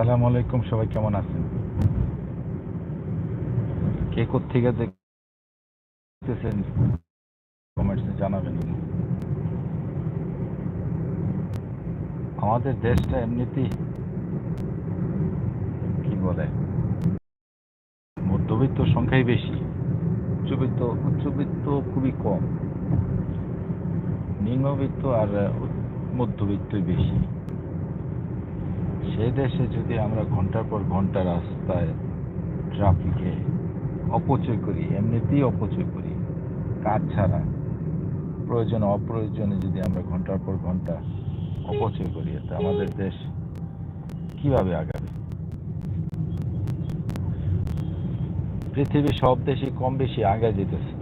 আসসালামু আলাইকুম, সবাই কেমন আছেন? কে কোথেকে দেখতেছেন? কমেন্টসে জানাবেন। আমাদের দেশটা এমনিতেই কি বলে, মধ্যবিত্ত সংখ্যাই বেশি, উচ্চবিত্ত উচ্চবিত্ত খুবই কম, নিম্নবিত্ত আর মধ্যবিত্তই বেশি। সে দেশে যদি আমরা ঘণ্টার পর ঘণ্টা রাস্তায় ট্রাফিকে অপচয় করি, এমনিতেই অপচয় করি, কাজ ছাড়া, প্রয়োজন অপ্রয়োজনে যদি আমরা ঘণ্টার পর ঘণ্টা অপচয় করি, তো আমাদের দেশ কীভাবে আগাবে? পৃথিবীর সব দেশই কম বেশি আগে যেতেছে।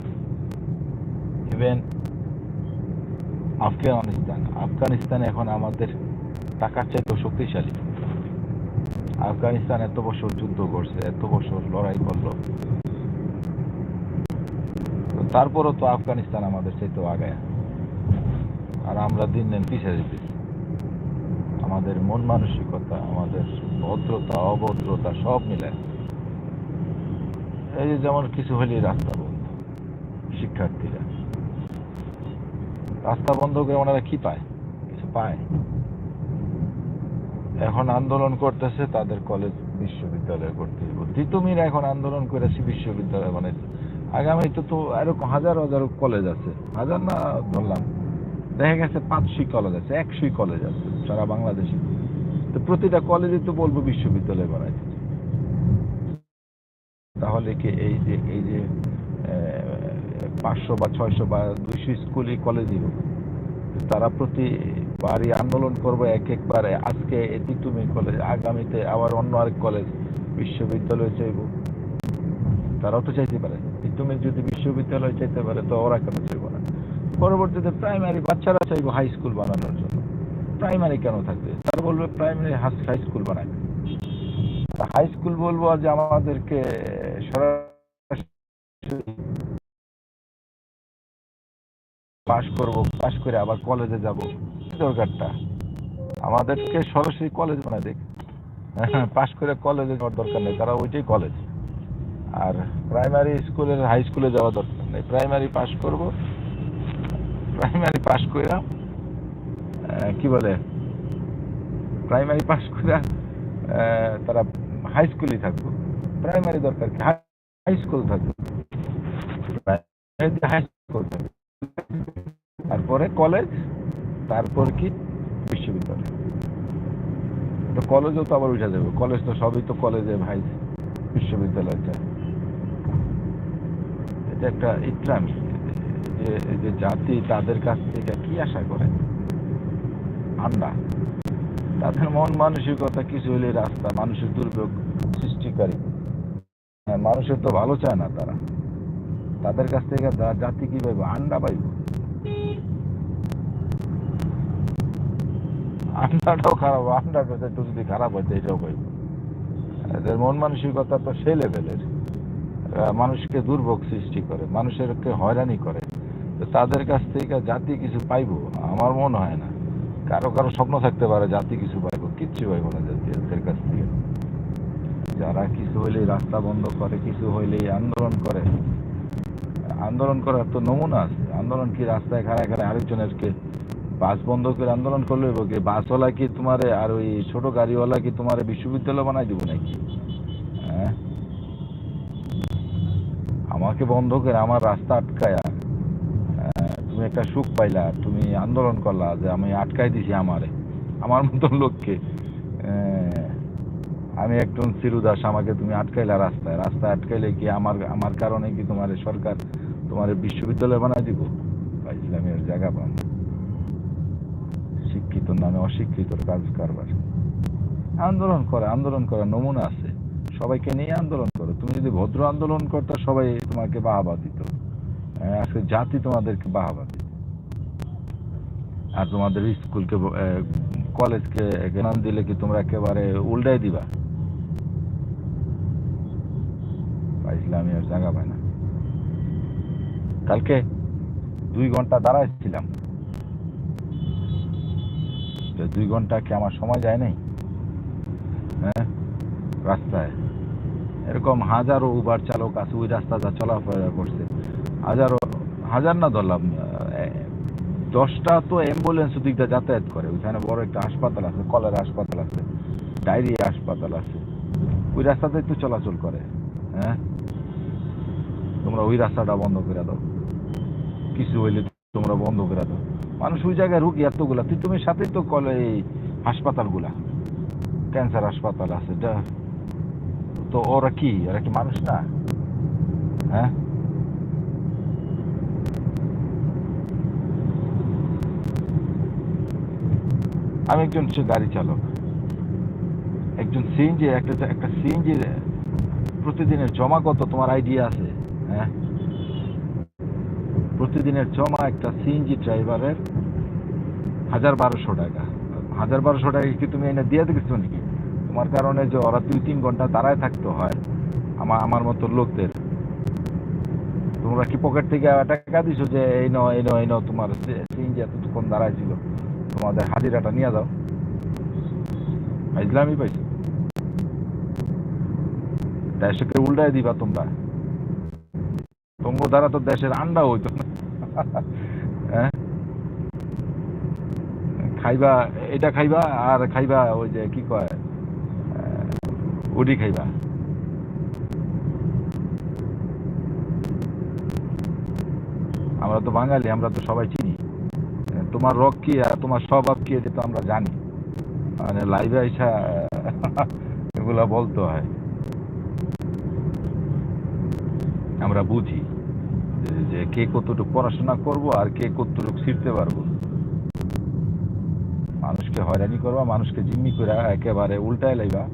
ইভেন আফগানিস্তান। আফগানিস্তান এখন আমাদের টাকার চাইতেও শক্তিশালী। আফগানিস্তান এত বছর যুদ্ধ করছে, এত বছর লড়াই করল। তারপরও তো আফগানিস্তান আমাদের চাইতেও আগায়। আর আমরা দিন দিন পিছিয়ে যেতেছি। আমাদের মন মানসিকতা, আমাদের ভদ্রতা, অভদ্রতা সব মিলে এই যেমন কিছু হলেই রাস্তা বন্ধ, শিক্ষার্থীরা। রাস্তা বন্ধ করে ওনারা কি পায়? কিছু পায়? এখন আন্দোলন করতেছে তাদের কলেজ বিশ্ববিদ্যালয় করতে তিতুমির এখন আন্দোলন করেছে বিশ্ববিদ্যালয় বানাইছে আগামীতে তো এরকম হাজার হাজার কলেজ আছে। হাজার না, ধরলাম, দেখা গেছে পাঁচশোই কলেজ আছে একশোই কলেজ আছে, সারা বাংলাদেশে। তো প্রতিটা কলেজে তো বলব বিশ্ববিদ্যালয় বানাইতে তাহলে কি এই যে এই যে পাঁচশো বা ছয়শো বা দুইশো স্কুলই কলেজই হোক, তারা প্রতি বাড়ি আন্দোলন করব এক একবারে। আজকে এটি তুমি কলেজ আগামীতে আবার অন্য আরেক কলেজ বিশ্ববিদ্যালয় চাইব। তারাও তো চাইতে পারে। তুমি যদি বিশ্ববিদ্যালয় চাইতে পারে, তো ওরা কেন চাইব না? পরবর্তীতে প্রাইমারি বাচ্চারা চাইব হাই স্কুল বানানোর জন্য। প্রাইমারি কেন থাকবে? তারা বলবে প্রাইমারি হাই স্কুল বানাবে হাই স্কুল বলব যে আমাদেরকে পাশ করব পাশ করে আবার কলেজে যাব। দরকারটা। আমাদেরকে সরাসরি কলেজ বানায় দেখ। পাশ করে কলেজে যাওয়ার দরকার নেই, তারা ওইটাই কলেজ আর প্রাইমারি স্কুলের হাই স্কুলে যাওয়া দরকার নেই। প্রাইমারি পাশ করব। প্রাইমারি পাশ করে কি বলে? প্রাইমারি পাশ করে তারা হাই স্কুলই থাকব। প্রাইমারি দরকার কি? হাই স্কুল থাকবে। হাই স্কুল থাকবে। তারপরে কলেজ তারপর কি? বিশ্ববিদ্যালয়। তো কলেজও তো আবার উঠে যাবে। কলেজ তো সবই তো কলেজে ভাই, বিশ্ববিদ্যালয় চায়। এটা একটা ইত্রামি যে জাতি তাদের কাছ থেকে কি আশা করে? আন্ডা তাদের মন মানসিকতা কিছু হলে রাস্তা, মানুষের দুর্ভোগ সৃষ্টিকারী। মানুষের তো ভালো চায় না তারা। তাদের কাছ থেকে জাতি কি পাইব আন্ডা পাইব? আন্ডাটাও খারাপ আন্ডার একটু যদি খারাপ হয়েছে এটাও পাইব এদের মন মানসিকতা তো সেই লেভেলের মানুষকে দুর্ভোগ সৃষ্টি করে, মানুষেরকে হয়রানি করে। তাদের কাছ থেকে জাতি কিছু পাইব, আমার মনে হয় না। কারও কারও স্বপ্ন থাকতে পারে, জাতি কিছু পাইব, কিচ্ছু পাইব না জাতির কাছ থেকে। যারা কিছু হইলেই রাস্তা বন্ধ করে, কিছু হইলেই আন্দোলন করে। আন্দোলন করার তো নমুনা আছে। আন্দোলন কি রাস্তায় খাড়ায় খাড়ায় আরেকজনেরকে বাস বন্ধ করে আন্দোলন করলে কি? বাসওয়ালা কি তোমার আর ওই ছোট গাড়িওয়ালা কি তোমার বিশ্ববিদ্যালয় বানাই দিব নাকি? হ্যাঁ? আমাকে বন্ধ করে আমার রাস্তা আটকায়া তুমি একটা সুখ পাইলা, তুমি আন্দোলন করলা যে আমি আটকাই দিছি আমারে, আমার মতন লোককে। আমি একজন চিরুদাস আমাকে তুমি আটকাইলা রাস্তায়। রাস্তায় আটকাইলে কি আমার আমার কারণে কি তোমার সরকার তোমার বিশ্ববিদ্যালয় বানাই দিব? ইসলামের জায়গা পান শিক্ষিত নামে অশিক্ষিত কাজ কারবার। আন্দোলন করে, আন্দোলন করার নমুনা আছে। সবাইকে নিয়ে আন্দোলন করো। তুমি যদি ভদ্র আন্দোলন করতে, সবাই তোমাকে বাহাবা দিত। আজকে জাতি তোমাদেরকে বাহাবা দিত। আর তোমাদের স্কুলকে কলেজকে নাম দিলে কি তোমরা একেবারে উল্টাই দিবা? ইসলামী আর জায়গা পায় না। কালকে দুই ঘণ্টা দাঁড়াইছিলাম। দুই ঘণ্টা কি আমার সময় যায় নাই? হ্যাঁ? রাস্তায়। এরকম হাজারো উবার চালক আছে, ওই রাস্তাটা চলাফেরা করছে। হাজারো, হাজার না ধরলাম দশটা তো অ্যাম্বুলেন্স দিয়ে যাতায়াত করে। ওইখানে বড় একটা হাসপাতাল আছে, কলের হাসপাতাল আছে, ডায়রিয়া হাসপাতাল আছে। ওই রাস্তাতে একটু চলাচল করে হ্যাঁ? তোমরা ওই রাস্তাটা বন্ধ করে দাও। কিছু হইলে তোমরা বন্ধ করে দাও। মানুষ ওই জায়গায় রুগী এতগুলা, তুই তুমি সাথেই তো কলে হাসপাতালগুলা ক্যান্সার হাসপাতাল আছে তো ওরা কি ওরা কি মানুষ না? হ্যাঁ? আমি একজন গাড়ি চালক। একজন সিএনজি, একটা একটা সিএনজি প্রতিদিনের জমা কত তোমার আইডিয়া আছে হ্যাঁ? প্রতিদিনের জমা একটা সিএনজি ড্রাইভারের হাজার বারোশো টাকা। হাজার বারোশো টাকা কি তুমি এনে দিয়ে দেখেছ নাকি? তোমার কারণে যে ওরা দুই তিন ঘণ্টা দাঁড়ায় থাকতে হয় আমার আমার মতো লোকদের। তোমরা কি পকেট থেকে টাকা দিছো যে, এই নাও এই নাও এই নাও, তোমার সিএনজি এতক্ষণ দাঁড়ায় ছিল তোমাদের হাজিরাটা নিয়ে যাও। ইসলামই পাইছো। দেশকে উল্টায় দিবা তোমরা। তোমার দ্বারা তো দেশের আন্ডা হইতো না? খাইবা, এটা খাইবা আর খাইবা ওই যে কি কয় উডি খাইবা। আমরা তো বাঙালি, আমরা তো সবাই চিনি। তোমার রক কি আর তোমার স্বভাব কি এটা তো আমরা জানি। মানে লাইভে আইসা, এগুলা বলতে হয়। আমরা বুঝি। যে- কে কতটুকু পড়াশোনা করব আর কে কতটুকু শিখতে পারব। মানুষকে হয়রানি করবা, মানুষকে জিম্মি করে একেবারে উল্টায় লাইবা।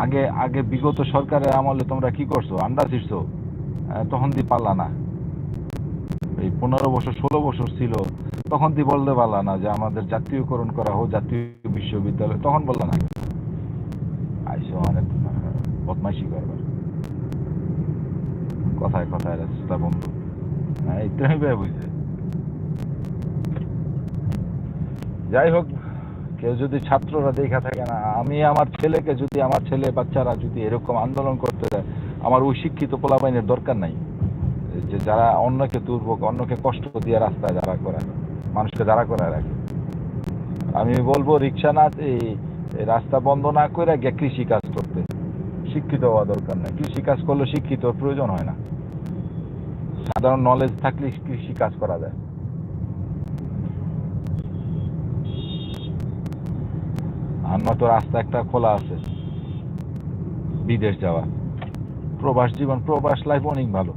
আগে আগে বিগত সরকারের আমলে তোমরা কি করছ? আন্ডা ছিড়ছো? তখন দি পারলা না। এই পনেরো বছর, ষোলো বছর ছিল, তখন দি বলতে পারলা না যে আমাদের জাতীয়করণ করা হোক, জাতীয় বিশ্ববিদ্যালয়, তখন বললা না। আইসো, অনেক বদমাইশি করবার কথায় কথায় রাস্তা বন্ধু। হ্যাঁ এইটাই ভাই বুঝছে যাই হোক, কেউ যদি ছাত্ররা দেখা থাকে না, আমি আমার ছেলেকে যদি, আমার ছেলে বাচ্চারা যদি এরকম আন্দোলন করতে দেয়, আমার ওই শিক্ষিত পোলাবাইনের দরকার নাই। যে যারা অন্যকে দুর্ভোগ, অন্যকে কষ্ট দিয়ে রাস্তায় যারা করায় মানুষকে যারা করায় রাখে। আমি বলব, রিক্সা না, এই রাস্তা বন্ধ না করে কৃষি কাজ শিক্ষিত হওয়া দরকার নাই। কৃষি কাজ করলে শিক্ষিত প্রয়োজন হয় না। সাধারণ নলেজ থাকলে কৃষি কাজ করা যায়। আমার তো রাস্তা একটা খোলা আছে। বিদেশ যাওয়া। প্রবাস জীবন, প্রবাস লাইফ অনেক ভালো।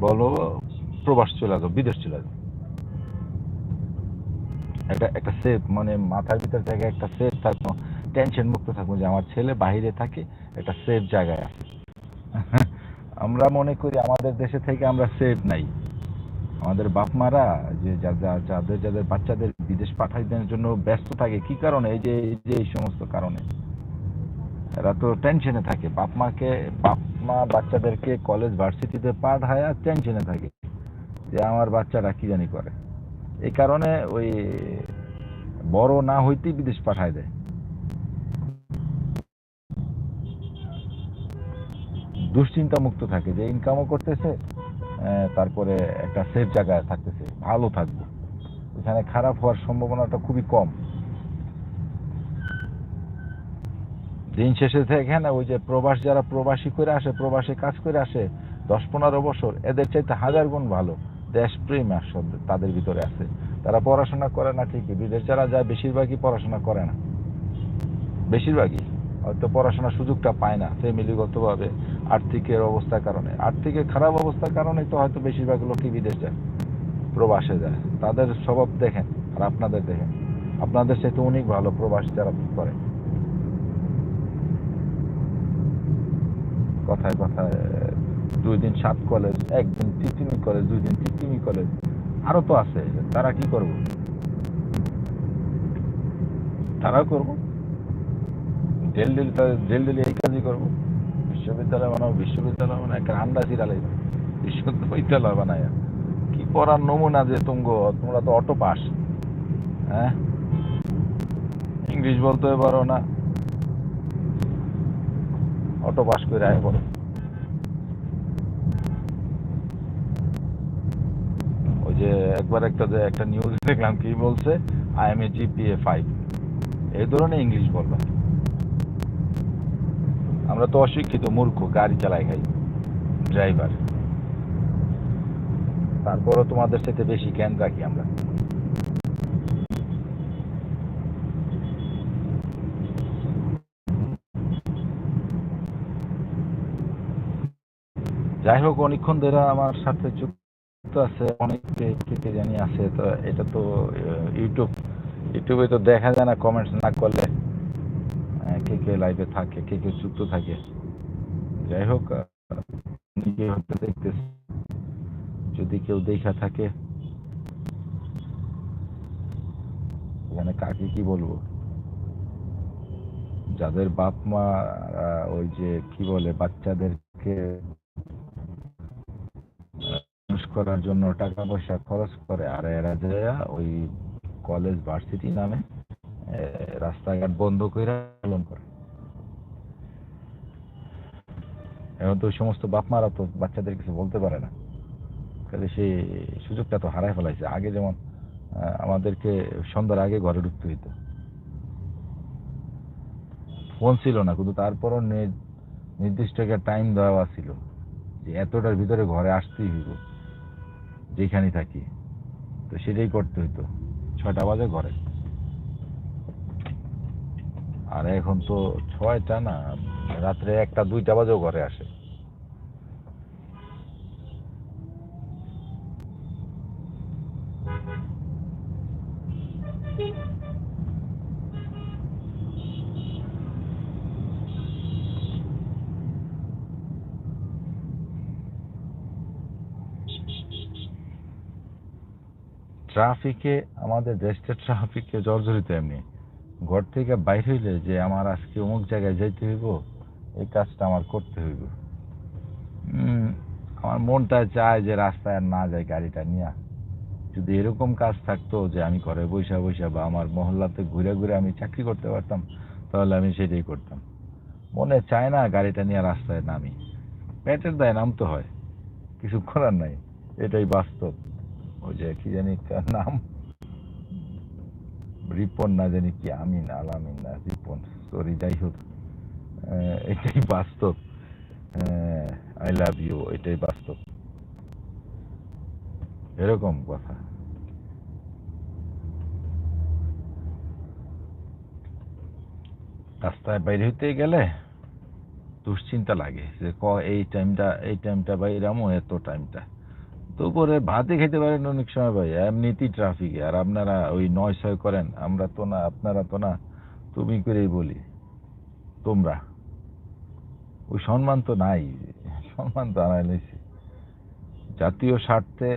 বলো, প্রবাস চলে যাও, বিদেশ চলে যাও। একটা একটা সেফ মানে মাথার ভিতর থেকে একটা সেফ থাকব টেনশন মুক্ত থাকব যে আমার ছেলে বাইরে থাকে, একটা সেফ জায়গায় আছে। আমরা মনে করি আমাদের দেশে থেকে আমরা সেফ নাই। আমাদের বাপ মারা যে যাদের যাদের বাচ্চাদের বিদেশ পাঠাই দেওয়ার জন্য ব্যস্ত থাকে, কি কারণে? এই যে এই যে এই সমস্ত কারণে। এরা তো টেনশনে থাকে। বাপ মাকে, বাপ মা বাচ্চাদেরকে কলেজ ভার্সিটিতে পাঠায় আর টেনশনে থাকে যে আমার বাচ্চারা কি জানি করে। এই কারণে ওই বড় না হইতেই বিদেশ পাঠায় দেয়। দুশ্চিন্তা মুক্ত থাকে, যে ইনকামও করতেছে তারপরে একটা সেফ জায়গায় থাকতেছে, ভালো থাকবে। এখানে খারাপ হওয়ার সম্ভাবনাটা খুবই কম। দিন শেষে থেকে না ওই যে প্রবাস, যারা প্রবাসী করে আসে, প্রবাসে কাজ করে আসে, দশ পনেরো বছর, এদের চাইতে হাজার গুণ ভালো। দেশপ্রেম আসলে তাদের ভিতরে আছে। তারা পড়াশোনা করে না ঠিকই, বিদেশ যারা যায় বেশিরভাগই পড়াশোনা করে না। বেশিরভাগই। হয়তো পড়াশোনার সুযোগটা পায় না ফ্যামিলিগতভাবে আর্থিকের অবস্থার কারণে। আর্থিকের খারাপ অবস্থার কারণে তো হয়তো বেশিরভাগ লোকই বিদেশ যায়, প্রবাসে যায়। তাদের স্বভাব দেখেন আর আপনাদের দেখেন। আপনাদের সাথে অনেক ভালো প্রবাস যারা করে। কথায় কথায় দুই দিন সাত কলেজ একদিন তিতিমি কলেজ দুই দিন তিতিমি কলেজ আরও তো আছে, তারা কি করব? তারাও করব। জেল দিল জেল দিলে এই কাজই করব। বিশ্ববিদ্যালয় বানাবো বিশ্ববিদ্যালয় মানে একটা আন্ডা সিরালাই বিশ্ববিদ্যালয় বানায়। কি পড়ার নমুনা যে তুমগো, তোমরা তো অটো পাস। হ্যাঁ? ইংলিশ বলতে পারো না। অটো পাস করে আয় বলো। ওই যে একবার একটা যে একটা নিউজ দেখলাম, কি বলছে? I am a GPA five এই ধরনের ইংলিশ বলবা। আমরা তো অশিক্ষিত, মূর্খ, গাড়ি চালাই খাই ড্রাইভার তারপরও তোমাদের সাথে বেশি জ্ঞান রাখি আমরা। যাই হোক অনেকক্ষণ ধরে আমার সাথে যুক্ত আছে, অনেক কে- জানি আছে, তো এটা তো ইউটিউব ইউটিউবে তো দেখা যায় না কমেন্টস না করলে। কে কে লাইভে থাকে, কে কে যুক্ত থাকে। যাই হোক দেখতেছি। যদি কেউ দেখা থাকে এখানে কাকে কি বলব? যাদের বাপ মা ওই যে কি বলে, বাচ্চাদেরকে করার জন্য টাকা পয়সা খরচ করে, আর এরা যে ওই কলেজ ভার্সিটি নামে রাস্তাঘাট বন্ধ করে পালন করে। এখন তো সমস্ত বাপ মারা তো বাচ্চাদের কিছু বলতে পারে না। কাজে সেই সুযোগটা তো হারায় ফেলাইছে। আগে যেমন আমাদেরকে সন্ধ্যার আগে ঘরে ঢুকতে হইতো। ফোন ছিল না, কিন্তু তারপরও নির্দিষ্ট একটা টাইম দেওয়া ছিল যে এতটার ভিতরে ঘরে আসতেই হইব যেখানে থাকি। তো সেটাই করতে হইতো। ছয়টা বাজে ঘরে। আর এখন তো ছয়টা না, রাত্রে একটা, দুইটা বাজেও ঘরে আসে। ট্রাফিকে, আমাদের দেশটা ট্রাফিকে জর্জরিত এমনি। ঘর থেকে বাইর হইলে যে আমার আজকে অমুক জায়গায় যাইতে হইব, এই কাজটা আমার করতে হইব। আমার মনটা চায় যে রাস্তায় আর না যায় গাড়িটা নিয়ে। যদি এরকম কাজ থাকতো যে আমি ঘরে বৈশা বৈশা বা আমার মহল্লাতে ঘুরে ঘুরে আমি চাকরি করতে পারতাম, তাহলে আমি সেটাই করতাম। মনে চায় না গাড়িটা নিয়ে রাস্তায় নামি। পেটের দায় নামতে হয়, কিছু করার নাই, এটাই বাস্তব। ওই যে কি জানি নাম। রিপন না জানি কি, আমিন, আলামিন না, রিপন সরি যাই হোক এটাই বাস্তব আই লাভ ইউ এটাই বাস্তব। এরকম কথা। রাস্তায় বাইরে হইতে গেলে দুশ্চিন্তা লাগে যে, ক, এই টাইমটা এই টাইমটা বাইরামো এত টাইমটা দুপুরে ভাতে খেতে পারেন অনেক সময় ভাই, এমনিতেই ট্রাফিকে আর আপনারা ওই নয় ছয় করেন, আমরা তো না, আপনারা তো না, তুমি করেই বলি। তোমরা। ওই সম্মান তো নাই, সম্মান তো আনাই জাতীয় স্বার্থে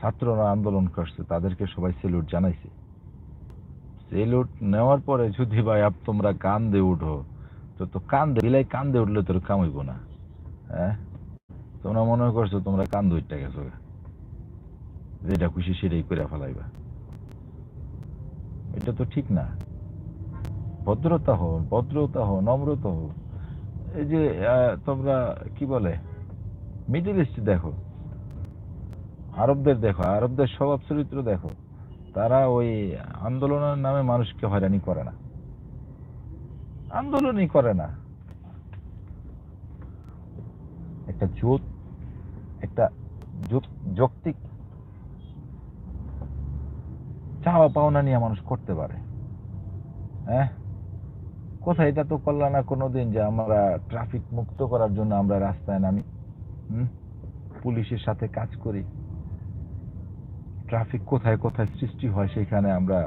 ছাত্ররা আন্দোলন করছে, তাদেরকে সবাই সেলুট জানাইছে। সেলুট নেওয়ার পরে যদি ভাই আপ তোমরা কান দিয়ে উঠো, তো তো কান দিলাই কান দিয়ে উঠলে তোর কামাইব না। হ্যাঁ? তোমরা মনে করছ তোমরা কান ধরতে গেছো যেটা খুশি সেটাই করে ফেলাইবা। এটা তো ঠিক না। ভদ্রতা হো ভদ্রতা হো নম্রতা হো এই যে তোমরা কি বলে? মিডিল ইস্ট দেখো। আরবদের দেখো, আরবদের স্বভাব চরিত্র দেখো। তারা ওই আন্দোলনের নামে মানুষকে হয়রানি করে না। আন্দোলনই করে না। একটা যুক- যৌক্তিক চাওয়া পাওনা নিয়ে মানুষ করতে পারে। হ্যাঁ? কোথায় এটা তো করলা না কোনোদিন যে আমরা ট্রাফিক মুক্ত করার জন্য আমরা রাস্তায় নামি। পুলিশের সাথে কাজ করি। ট্রাফিক কোথায় কোথায় সৃষ্টি হয় সেখানে আমরা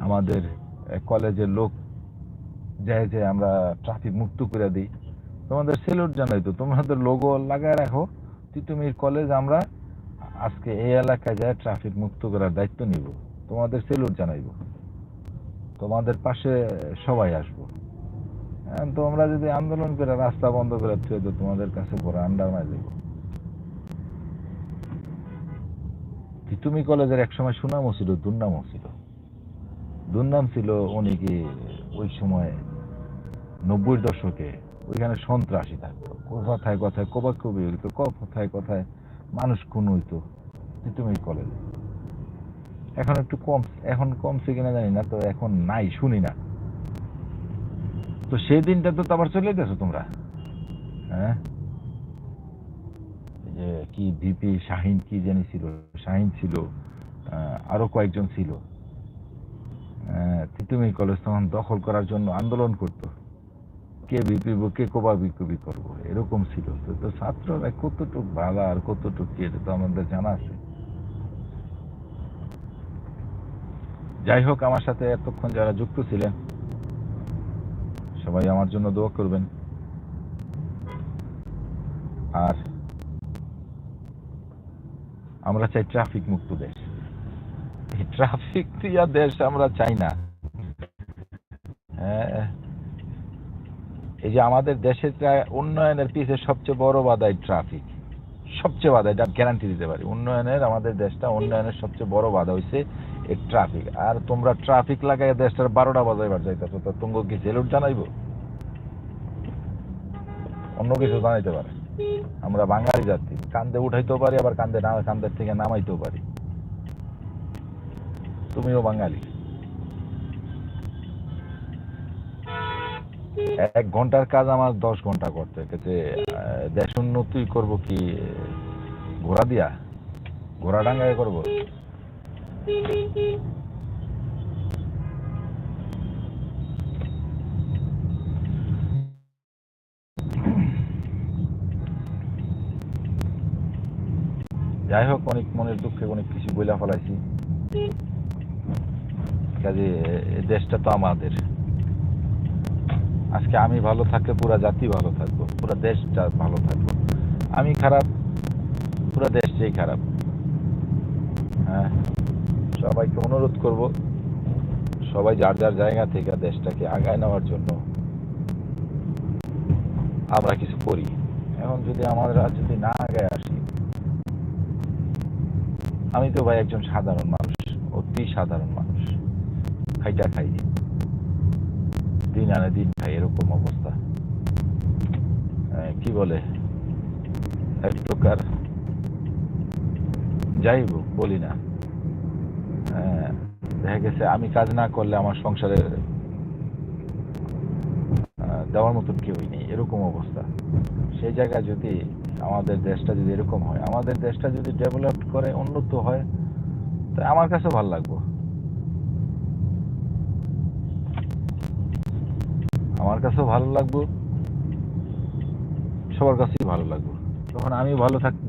আমাদের কলেজের লোক যায় যে আমরা ট্রাফিক মুক্ত করে দিই। তোমাদের সেলুট জানাই তো তোমাদের লোগো লাগায় রাখো। তিতুমির কলেজ আমরা আজকে এই এলাকায় যায় ট্রাফিক মুক্ত করার দায়িত্ব নিব। তোমাদের সেলুট জানাইব। তোমাদের পাশে সবাই আসব। এখন তোমরা যদি আন্দোলন করে রাস্তা বন্ধ করে তো তোমাদের কাছে বড় আন্ডার মাই দেবো। তিতুমি কলেজের একসময় সুনামও ছিল, দুর্নামও ছিল। দুর্নাম ছিল উনি কি ওই সময় নব্বই দশকে ওইখানে সন্ত্রাসী থাকতো। কথায় কথায় কবাকবি হইতো কথায় কথায় মানুষ খুন হইতো তিতুমি কলেজে এখন একটু কম এখন কমছে কিনা জানি না তো এখন নাই শুনি না। তো সেই দিনটা তো আবার চলে গেছো তোমরা? হ্যাঁ? যে কি ভিপি শাহিন কি জানি ছিল শাহিন ছিল আরও কয়েকজন ছিল। আহ, তিতুমি কলেজ তখন দখল করার জন্য আন্দোলন করতো। কে বিপিব কে কোবা বিকবি করব, এরকম ছিল। তো ছাত্ররা কতটুক ভালো আর কতটুক কি, এটা তো আমাদের জানা আছে। যাই হোক, আমার সাথে এতক্ষণ যারা যুক্ত ছিলেন, সবাই আমার জন্য দোয়া করবেন। আর আমরা চাই ট্রাফিক মুক্ত দেশ। ট্রাফিক দেশ আমরা চাই না। হ্যাঁ। এই যে আমাদের দেশের উন্নয়নের পিছে সবচেয়ে বড় বাধা ট্রাফিক সবচেয়ে বাধা, এটা গ্যারান্টি দিতে পারি। উন্নয়নের, আমাদের দেশটা উন্নয়নের সবচেয়ে বড় বাধা হইছে এই ট্রাফিক আর তোমরা ট্রাফিক লাগাই দেশটার বারোটা বাজাইবার যাইতেছো, তো তোমাকে কি জেলুট জানাইবো? অন্য কিছু জানাইতে পারে। আমরা বাঙালি জাতি, কান্দে উঠাইতেও পারি, আবার কান্দে না, কান্দের থেকে নামাইতেও পারি। তুমিও বাঙালি। এক ঘণ্টার কাজ আমার দশ ঘণ্টা করতে। হচ্ছে দেশ উন্নতি করব কি, ঘোড়া দিয়া? ঘোড়া ডাঙ্গায় করব? যাই হোক, অনেক মনের দুঃখে অনেক কিছু বইলা ফেলাইছি। কাজে দেশটা তো আমাদের। আজকে আমি ভালো থাকলে পুরা জাতি ভালো থাকব, পুরা দেশটা ভালো থাকব। আমি খারাপ, পুরা দেশটাই খারাপ। হ্যাঁ সবাইকে অনুরোধ করব, সবাই যার যার জায়গা থেকে দেশটাকে আগায় নেওয়ার জন্য আমরা কিছু করি। এখন যদি আমরা যদি না আগায় আসি, আমি তো ভাই একজন সাধারণ মানুষ, অতি সাধারণ মানুষ। খাইটা খাই দিন আনে দিন খাই এরকম অবস্থা। আহ, কি বলে? এক প্রকার যাই হোক বলি না। দেখা গেছে আমি কাজ না করলে আমার সংসারে দেওয়ার মতন কেউই নেই এরকম অবস্থা। সেই জায়গায় যদি আমাদের দেশটা যদি এরকম হয় আমাদের দেশটা যদি ডেভেলপ করে উন্নত হয় তো আমার কাছে ভালো লাগবে। আমার কাছেও ভালো লাগবে। সবার কাছেই ভালো লাগবে। তখন আমি ভালো থাকব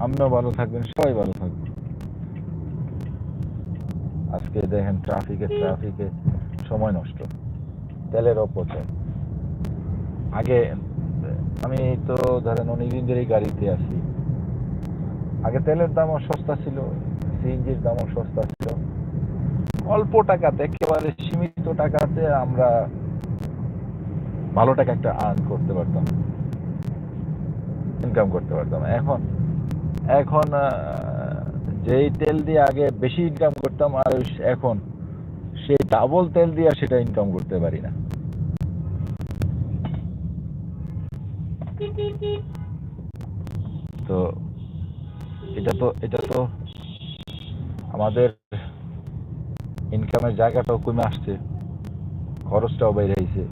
আপনিও ভালো থাকবেন, সবাই ভালো থাকবে। আজকে দেখেন ট্রাফিকে ট্রাফিকে সময় নষ্ট। তেলের অপচয়। আগে, আমি তো ধরেন অনেকদিন ধরেই গাড়িতে আছি। আগে তেলের দামও সস্তা ছিল, সিএনজির দামও সস্তা ছিল। অল্প টাকাতে, একেবারে সীমিত টাকাতে আমরা ভালো টাকা একটা আর্ন করতে পারতাম। ইনকাম করতে পারতাম। এখন এখন যেই তেল দিয়ে আগে বেশি ইনকাম করতাম, আর এখন সেই ডাবল তেল দিয়ে সেটা ইনকাম করতে পারি না। তো এটা তো এটা তো আমাদের ইনকামের জায়গাটাও কমে আসছে, খরচটাও বেড়ে আইছে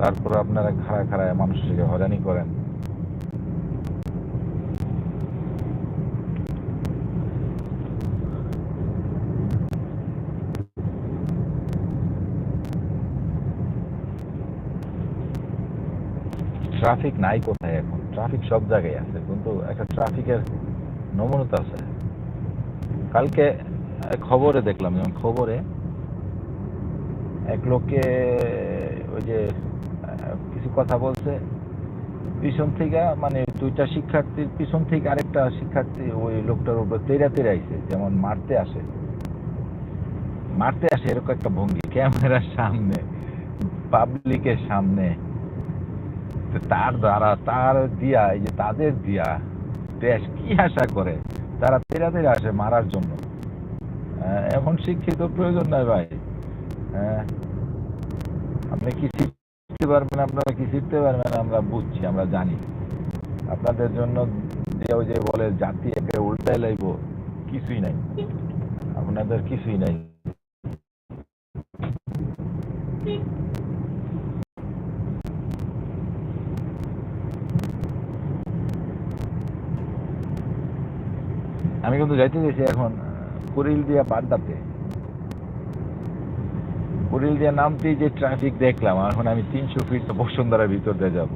তারপর আপনারা খাড়া খাড়ায় মানুষকে হয়রানি করেন। ট্রাফিক নাই কোথায় এখন? ট্রাফিক সব জায়গায় আছে, কিন্তু একটা ট্রাফিকের নমনতা আছে। কালকে খবরে দেখলাম যেমন খবরে এক লোককে ওই যে কিছু কথা বলছে। পিছন থেকে মানে দুইটা শিক্ষার্থীর পিছন থেকে আরেকটা শিক্ষার্থী ওই লোকটার উপর তেরা তেরা আইছে, যেমন মারতে আসে। মারতে আসে এরকম একটা ভঙ্গি, ক্যামেরার সামনে, পাবলিকের সামনে। তার দ্বারা, তার দিয়া, এই যে তাদের দিয়া দেশ কি আশা করে? তারা তেরা তেরা আসে মারার জন্য। এখন শিক্ষিত প্রয়োজন নাই ভাই। আপনি কি শিখতে পারবেন, আপনারা কি শিখতে পারবেন, আমরা বুঝছি, আমরা জানি। আপনাদের জন্য যে ওই যে বলে জাতি একে উল্টাই লাইব, কিছুই নাই। আপনাদের কিছুই নাই। আমি কিন্তু যাইতে গেছি এখন কুড়িল দিয়া বাড্ডাতে কুড়িল দিয়া নামতেই যে ট্রাফিক দেখলাম এখন আমি তিনশো ফিট বসুন্ধরার ভিতর দিয়ে যাব।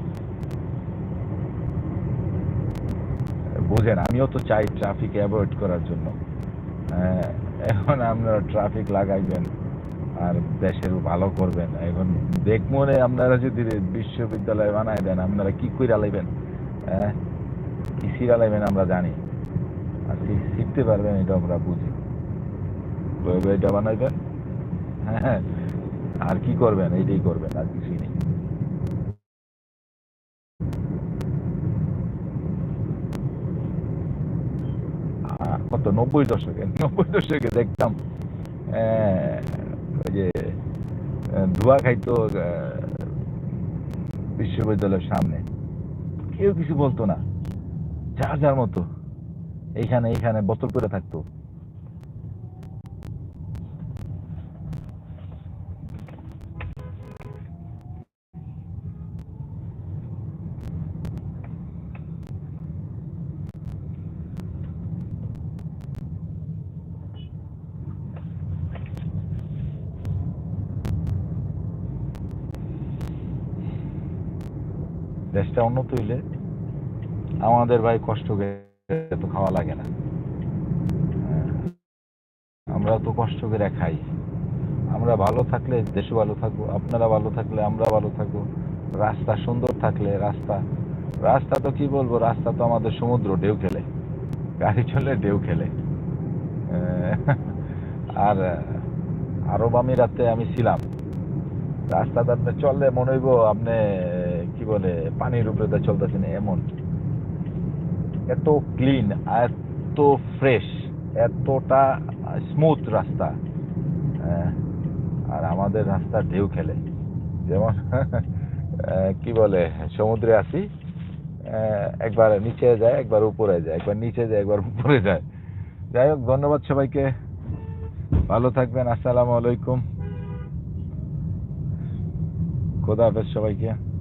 বুঝেন আমিও তো চাই ট্রাফিক অ্যাভয়েড করার জন্য। এখন আপনারা ট্রাফিক লাগাইবেন আর দেশের ভালো করবেন। এখন দেখমনে আপনারা যদি বিশ্ববিদ্যালয় বানায় দেন আপনারা কি কইরা লাইবেন? আহ, কি সিরা লাইবেন আমরা জানি। আর শিখতে পারবেন, এটা আমরা বুঝি। এটা বানাইবেন? হ্যাঁ আর কি করবেন? এইটাই করবেন, আর কিছুই নেই। কত? নব্বই দশকে নব্বই দশকে দেখতাম ওই যে ধোয়া খাইতো বিশ্ববিদ্যালয়ের সামনে। কেউ কিছু বলতো না, যার যার মতো। এইখানে এইখানে বোতল করে থাকতো। দেশটা উন্নত হইলে আমাদের ভাই কষ্ট করে তো খাওয়া লাগে না। আমরা তো কষ্ট করে খাই। আমরা ভালো থাকলে দেশে ভালো থাকব, আপনারা ভালো থাকলে আমরা ভালো থাকব। রাস্তা সুন্দর থাকলে রাস্তা। রাস্তা তো কি বলব, রাস্তা তো আমাদের সমুদ্র, ঢেউ খেলে। গাড়ি চলে, ঢেউ খেলে। আর, আরব আমিরাতে আমি ছিলাম। রাস্তাতে আপনি চললে মনে হইব আপনি, কি বলে, পানির উপরে চলতেছেন, এমন। এত ক্লিন এত ফ্রেশ এতটা স্মুথ রাস্তা। আহ, আর আমাদের রাস্তা ঢেউ খেলে। যেমন কি বলে সমুদ্রে আহ, একবার নিচে যায় একবার উপরে যায় একবার নিচে যায় একবার উপরে যায়। যাই হোক ধন্যবাদ সবাইকে। ভালো থাকবেন আসসালামু আলাইকুম। খোদা হাফেজ সবাইকে।